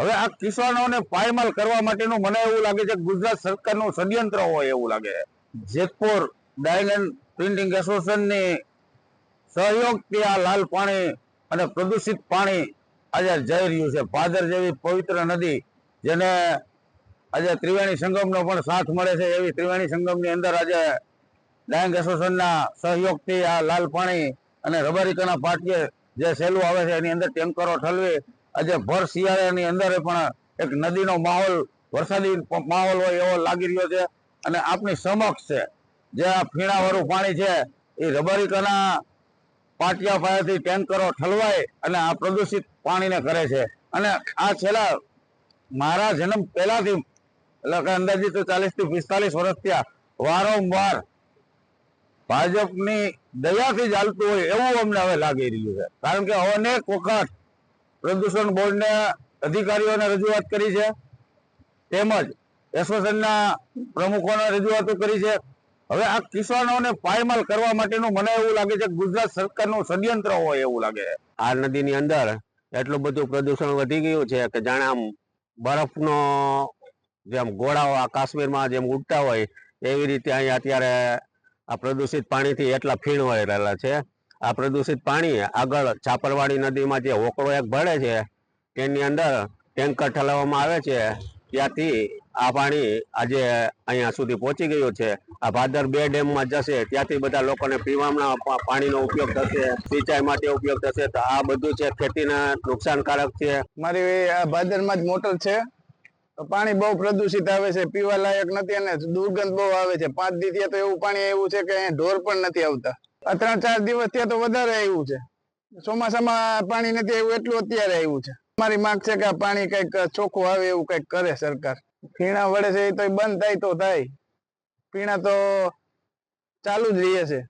હવે આ કિસાનોને પાયમાલ કરવા માટેનું મને એવું લાગે છે ગુજરાત સરકારનું ષડયંત્ર હોય એવું લાગે છે. જેતપુર ડાયલેન્ડ પ્રિન્ટિંગ એસોસિએશનની સહયોગથી આ લાલ પાણી અને પ્રદૂષિત પાણી આજે જઈ રહ્યું છે. ભાદર જેવી પવિત્ર નદી જેને આજે ત્રિવેણી સંગમનો પણ સાથ મળે છે. એવી ત્રિવેણી સંગમની અંદર આજે ડાયંગ એસોસિએશનના સહયોગથી આ લાલ પાણી અને રબારીકાના પાટીએ જે સહેલું આવે છે એની અંદર ટેન્કરો ઠલવી આજે ભર શિયાળાની અંદર પણ એક નદીનો માહોલ, વરસાદી માહોલ હોય એવો લાગી રહ્યો છે અને આપની સમક્ષ છે. જે આ ફીણાવાળું પાણી છે, એ રબારીકાના પાટિયા પાયાથી ટેન્કરો ઠલવાય અને આ પ્રદૂષિત પાણીને કરે છે. અને આ છેલ્લા મારા જન્મ પહેલાથી, એટલે કે અંદાજિત ચાલીસથી પિસ્તાલીસ વર્ષ થયા, વારંવાર ભાજપની દયાથી જ હાલતું હોય એવું અમને હવે લાગી રહ્યું છે. કારણ કે અનેક વખત પ્રદૂષણ બોર્ડને અધિકારીઓને રજૂઆત કરી છે. તેમજ એસોસિએશનના પ્રમુખોને રજૂઆતો કરી છે. હવે આ કિસાનોને પાયમાલ કરવા માટેનું મને એવું લાગે છે ગુજરાત સરકારનું ષડયંત્ર હોય એવું લાગે છે. આ નદીની અંદર એટલું બધું પ્રદૂષણ વધી ગયું છે કે જાણે આમ બરફનો જેમ ગોળાઓ આ કાશ્મીરમાં જેમ ઉડતા હોય એવી રીતે અહીંયા અત્યારે આ પ્રદૂષિત પાણીથી એટલા ફીણ રહેલા છે. આ પ્રદૂષિત પાણી આગળ છાપરવાડી નદીમાં જે હોકળો એક ભળે છે, તેની અંદર ટેન્કર ઠલાવવામાં આવે છે. ત્યાંથી આ પાણી આજે અહીંયા સુધી પહોંચી ગયું છે. આ ભાદર બે ડેમમાં જશે, ત્યાંથી બધા લોકોને પીવાના પાણીનો ઉપયોગ થશે, સિંચાઈ માટે ઉપયોગ થશે. તો આ બધું છે ખેતીના નુકસાનકારક છે. મારી આ ભાદરમાં જ મોટર છે. પાણી બહુ પ્રદૂષિત આવે છે, પીવા લાયક નથી અને દુર્ગંધ બહુ આવે છે. પાંચ દિવસ તો એવું પાણી આવ્યું છે કે ઢોર પણ નથી આવતા. ત્રણ ચાર દિવસ ત્યાં તો વધારે આવ્યું છે. ચોમાસામાં પાણી નથી આવ્યું એટલું અત્યારે આવ્યું છે. મારી માંગ છે કે પાણી કંઈક ચોખ્ખું આવે એવું કંઈક કરે સરકાર. પીણા વડે છે એ તો બંધ થાય તો થાય. પીણા તો ચાલુ જ રહે છે.